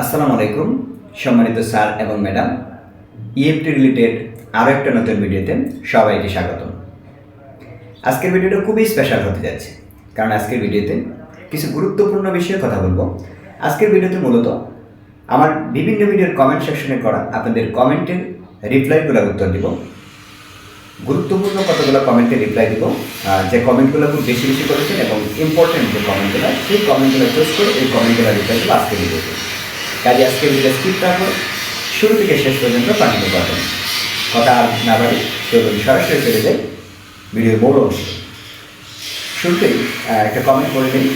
আসসালামু আলাইকুম, সম্মানিত স্যার এবং ম্যাডাম। ইএফটি রিলেটেড আরও একটা নতুন ভিডিওতে সবাইকে স্বাগত আজকের ভিডিওটা খুবই স্পেশাল হতে যাচ্ছে, কারণ আজকের ভিডিওতে কিছু গুরুত্বপূর্ণ বিষয়ে কথা বলব। আজকের ভিডিওতে মূলত আমার বিভিন্ন ভিডিওর কমেন্ট সেকশনে করা আপনাদের কমেন্টের রিপ্লাইগুলোর উত্তর দিব। গুরুত্বপূর্ণ কতগুলো কমেন্টে রিপ্লাই দিব যে কমেন্টগুলো খুব বেশি বেশি করেছেন এবং ইম্পর্টেন্ট যে কমেন্টগুলো সেই কমেন্টগুলো চুজ করে এই কমেন্টগুলো রিপ্লাই দেবো আজকে ভিডিওতে। কাজে আজকে ভিডিও স্কিপ রাখো শুরু থেকে শেষ পর্যন্ত পাঠিয়ে পাবেন। কথা আর না বাড়ি চলুন সরাসরি চলে যাই ভিডিওর মূল অংশে। শুরুতেই একটা কমেন্ট করে দিন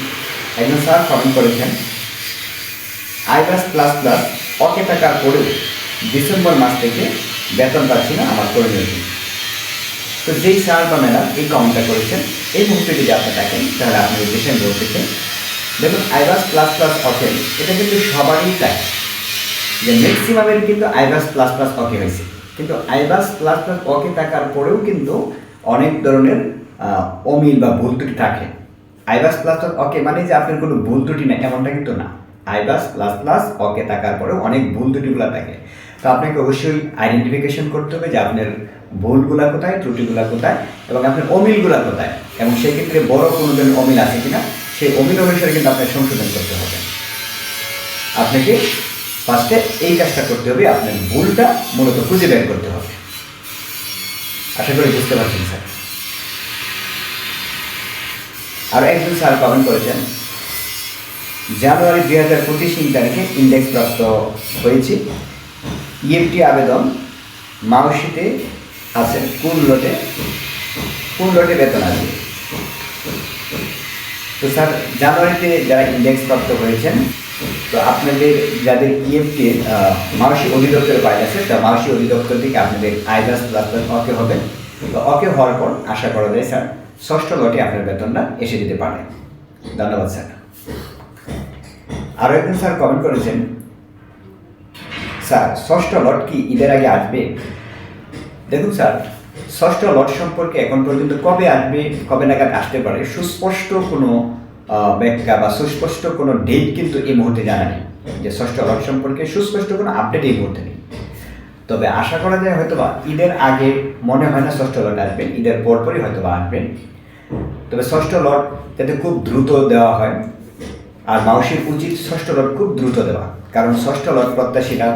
একজন স্যার কমেন্ট করেছেন আইবাস প্লাস প্লাস অকে টাকা পরেও ডিসেম্বর মাস থেকে বেতন পাচ্ছি না আমার করণীয় কি? তো যেই স্যার বা ম্যাডাম এই কমেন্টটা করেছেন, এই মুহূর্তে যদি আপনি থাকেন তাহলে আপনি ডিসেম্বর থেকে দেখুন আইবাস প্লাস প্লাস অকে এটা কিন্তু সবারই তাই। যে ম্যাক্সিমামের কিন্তু আইবাস প্লাস প্লাস অকে হয়েছে। কিন্তু আইবাস প্লাস প্লাস অকে থাকার পরেও কিন্তু অনেক ধরনের অমিল বা ভুল ত্রুটি থাকে। আইবাস প্লাস প্লাস অকে মানে যে আপনার কোনো ভুল ত্রুটি নেই এমনটা কিন্তু না। আইবাস প্লাস প্লাস অকে থাকার পরেও অনেক ভুল ত্রুটিগুলো থাকে। তো আপনাকে অবশ্যই আইডেন্টিফিকেশন করতে হবে যে আপনার ভুলগুলা কোথায়, ত্রুটিগুলা কোথায়, এবং আপনার অমিলগুলা কোথায়। এবং সেক্ষেত্রে বড় কোনো ধরনের অমিল আছে কিনা সেই অমিল অনুসারে কিন্তু আপনার সংশোধন করতে হবে। আপনাকে ফার্স্টে এই কাজটা করতে হবে, আপনার ভুলটা মূলত খুঁজে বের করতে হবে। আশা করি বুঝতে পারছেন, স্যার। আর একজন স্যার কমেন্ট করেছেন। জানুয়ারি দুই হাজার পঁচিশ তারিখে ইন্ডেক্স প্রাপ্ত হয়েছে। ইএফটি আবেদন মাউসিতে আছে, কোন লটে কোন লটে বেতন আছে তো স্যার, জানুয়ারিতে যারা ইন্ডেক্স প্রাপ্ত হয়েছেন, তো আপনাদের যাদের ইএফটি মানসিক অধিদপ্তরের বাইরে আছে, তা মানসিক অধিদপ্তর থেকে আপনাদের প্লাস প্লাস অকে হবে। তো অকে হওয়ার পর আশা করা যায় স্যার, ষষ্ঠ লটে আপনার বেতনটা এসে যেতে পারে। ধন্যবাদ স্যার। আরও একজন স্যার কমেন্ট করেছেন, স্যার, ষষ্ঠ লট কি ঈদের আগে আসবে? দেখুন স্যার ষষ্ঠ লট সম্পর্কে এখন পর্যন্ত কবে আসবে, কবে নাগাদ আসতে পারে, সুস্পষ্ট কোনো ব্যাখ্যা বা সুস্পষ্ট কোনো ডেট কিন্তু এই মুহূর্তে জানা নেই। যে ষষ্ঠ লট সম্পর্কে সুস্পষ্ট কোনো আপডেট এই মুহূর্তে নেই। তবে আশা করা যায় হয়তো বা ঈদের আগে মনে হয় না ষষ্ঠ লট আসবেন ঈদের পরপরই হয়তো বা আসবেন তবে ষষ্ঠ লট যাতে খুব দ্রুত দেওয়া হয়, আর মাউসির উচিত ষষ্ঠ লট খুব দ্রুত দেওয়া। কারণ ষষ্ঠ লট প্রত্যাশীরা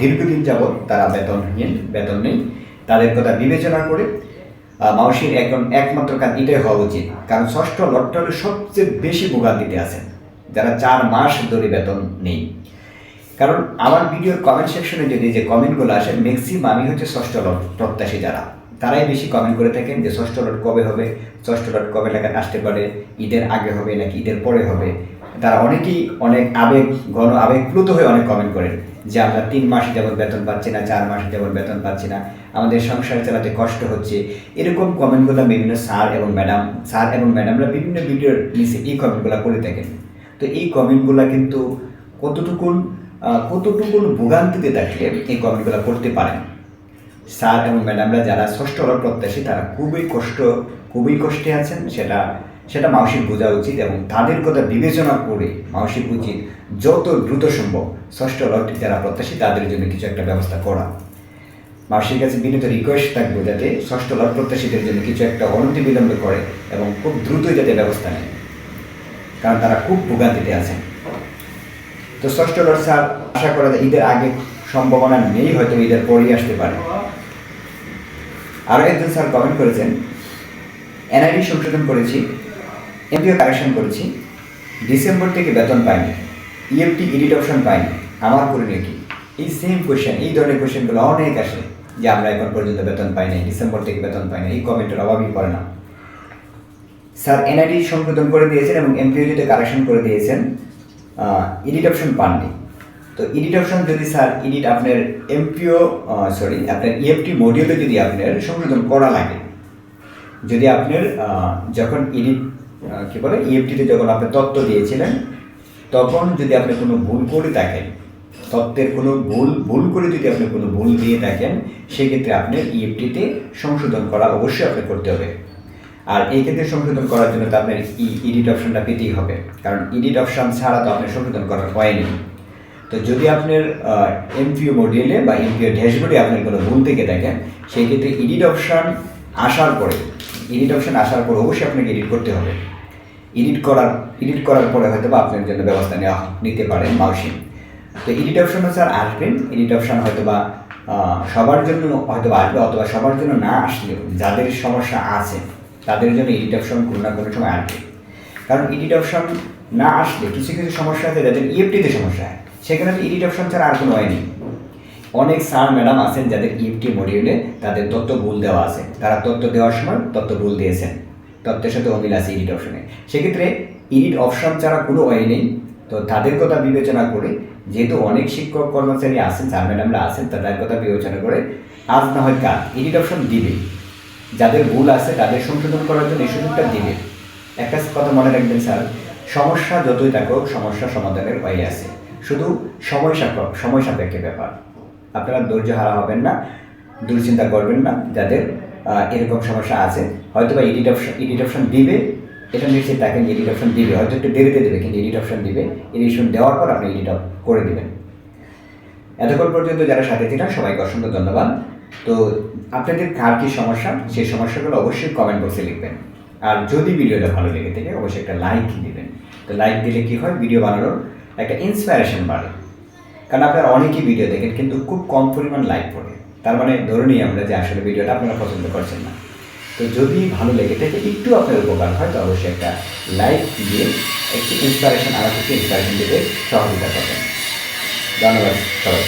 দীর্ঘদিন যাবৎ তারা বেতনহীন বেতন নেই। তাদের কথা বিবেচনা করে মাউসির এখন একমাত্র কাজ এটাই হওয়া উচিত। কারণ ষষ্ঠ লটটা সবচেয়ে বেশি ভোগান্তিতে আছেন, যারা চার মাস ধরে বেতন নেই। কারণ আমার ভিডিওর কমেন্ট সেকশনে যদি যে কমেন্টগুলো আসে ম্যাক্সিমামই হচ্ছে ষষ্ঠ লট প্রত্যাশী যারা। তারাই বেশি কমেন্ট করে থাকেন যে ষষ্ঠ লট কবে হবে, ষষ্ঠ লট কবে লাগাত আসতে পারে, ঈদের আগে হবে নাকি ঈদের পরে হবে। তারা অনেকেই অনেক আবেগ, ঘন আবেগপ্লুত হয়ে অনেক কমেন্ট করেন। যে আমরা তিন মাস যেমন বেতন পাচ্ছি না, চার মাস যেমন বেতন পাচ্ছি না। আমাদের সংসার চালাতে কষ্ট হচ্ছে। এরকম কমেন্টগুলো বিভিন্ন স্যার এবং ম্যাডাম, স্যার এবং ম্যাডামরা বিভিন্ন ভিডিওর নিচে এই কমেন্টগুলো করে থাকেন। তো এই কমেন্টগুলো কিন্তু কতটুকুন কতটুকুন ভোগান্তিতে থাকলে এই কমেন্টগুলো করতে পারেন? স্যার এবং ম্যাডামরা যারা ষষ্ঠ প্রত্যাশী, তারা খুবই কষ্ট, খুবই কষ্টে আছেন। সেটা সেটা মানসিক বোঝা উচিত এবং তাদের কথা বিবেচনা করে মানসিক উচিত যত দ্রুত সম্ভব ষষ্ঠ লট যারা প্রত্যাশী, তাদের জন্য কিছু একটা ব্যবস্থা করা। মাসির কাছে বিনীত রিকোয়েস্ট থাকবে যাতে ষষ্ঠ লট প্রত্যাশীদের জন্য কিছু একটা অনতি বিলম্ব করে এবং খুব দ্রুত যাতে ব্যবস্থা নেয়। কারণ তারা খুব ভোগান্তিতে আছেন। তো ষষ্ঠ লট স্যার, আশা করা যায় ঈদের আগে সম্ভাবনা নেই, হয়তো ঈদের পরেই আসতে পারে। আরও একজন স্যার কমেন্ট করেছেন, এনআইডি সংশোধন করেছি। এমপিও কারেকশন করেছি। ডিসেম্বর থেকে বেতন পাইনি। ইএফটি এডিট অপশন পাইনি। আমার করণীয় কি? এই সেম কোয়েশ্চেন এই ধরনের কোয়েশ্চেনগুলো অনেক আসে যে আমরা এখন পর্যন্ত বেতন পাইনি ডিসেম্বর থেকে বেতন পাই পাইনি এই কমেন্টের অভাবই পড়ে না। স্যার এনআইডি সংশোধন করে দিয়েছেন এবং এমপিওজিতে কারেকশন করে দিয়েছেন। এডিট অপশন পাননি। তো এডিট অপশন যদি স্যার এডিট আপনার এমপিও সরি আপনার ইএফটি মডিউলে যদি আপনার সংশোধন করা লাগে, যদি আপনার যখন এডিট কি বলে ইএফটিতে যখন আপনি তত্ত্ব দিয়েছিলেন, তখন যদি আপনি কোনো ভুল করে থাকেন, তত্ত্বের কোনো ভুল ভুল করে যদি আপনি কোনো ভুল দিয়ে থাকেন, সেক্ষেত্রে আপনার ইএফটিতে সংশোধন করা অবশ্যই আপনি করতে হবে। আর এই ক্ষেত্রে সংশোধন করার জন্য তো আপনার এডিট অপশনটা পেতেই হবে। কারণ এডিট অপশন ছাড়া তো আপনার সংশোধন করার হয়নি। তো যদি আপনার এমপিও মডিউলে বা এমপিও ড্যাশবোর্ডে আপনার কোনো ভুল থেকে দেখেন সেই ক্ষেত্রে এডিট অপশান আসার পরে এডিট অপশান আসার পর অবশ্যই আপনাকে এডিট করতে হবে। এডিট করার এডিট করার পরে হয়তো বা আপনার জন্য ব্যবস্থা নেওয়া নিতে পারেন মাউসিন। তো এডিট অপশন স্যার আসবেন এডিট অপশন হয়তো বা সবার জন্য হয়তো আসবে অথবা সবার জন্য না আসলেও যাদের সমস্যা আছে, তাদের জন্য এডিট অপশন কোনো না কোনো সময় আসবে। কারণ এডিট অপশন না আসলে কিছু কিছু সমস্যা আছে যাদের ইএফটিতে সমস্যা। হয় সেখানে তো এডিট অপশন ছাড়া আর কোনো হয় নেই। অনেক স্যার, ম্যাডাম আছেন যাদের ইএফটি মডিউলে তাদের তথ্য ভুল দেওয়া আছে। তারা তথ্য দেওয়ার সময় তথ্য ভুল দিয়েছেন। তথ্যের সাথে অমিল আছে এডিট অপশনে সেক্ষেত্রে এডিট অপশন ছাড়া কোনো ওয়ে নেই। তো তাদের কথা বিবেচনা করে, যেহেতু অনেক শিক্ষক কর্মচারী আছেন, স্যার, ম্যাডামরা আছেন, তাদের কথা বিবেচনা করে আজ না হয় কাল এডিট অপশন দিবে। যাদের ভুল আছে তাদের সংশোধন করার জন্য এই সুযোগটা দিবে। একটা কথা মনে রাখবেন, স্যার, সমস্যা যতই থাকুক, সমস্যা সমাধানের উপায় আছে। শুধু সময় সাপেক্ষ সময় সাপেক্ষে ব্যাপার। আপনারা ধৈর্য হারা হবেন না, দুশ্চিন্তা করবেন না, যাদের এরকম সমস্যা আছে। হয়তো বা এডিট অপশন এডিট অপশন দিবে, এটা নিশ্চিত থাকেন এডিট অপশন দিবে। হয়তো একটু দেরিতে দেবে, কিন্তু এডিট অপশন দিবে। এডিশন দেওয়ার পর আপনি এডিট করে দেবেন। এতক্ষণ পর্যন্ত যারা সাথে ছিলেন, সবাইকে অসংখ্য ধন্যবাদ। তো আপনাদের কার কী সমস্যা? সেই সমস্যাগুলো অবশ্যই কমেন্ট বক্সে লিখবেন। আর যদি ভিডিওটা ভালো লেগে থাকে, অবশ্যই একটা লাইক দিবেন। তো লাইক দিলে কী হয়? ভিডিও বানানোর একটা ইন্সপিরেশন বাড়ে। কারণ আপনারা অনেকেই ভিডিও দেখেন, কিন্তু খুব কম পরিমাণ লাইক পড়ে তার মানে ধরে নিই আমরা যে আসলে ভিডিওটা আপনারা পছন্দ করছেন না। তো যদি ভালো লেগে থাকে, একটু আপনার উপকার হয়, তো অবশ্যই একটা লাইক দিয়ে একটু ইন্সপিরেশন আর একটু ইন্সপিরেশন দিতে সহযোগিতা করবেন। ধন্যবাদ সবাই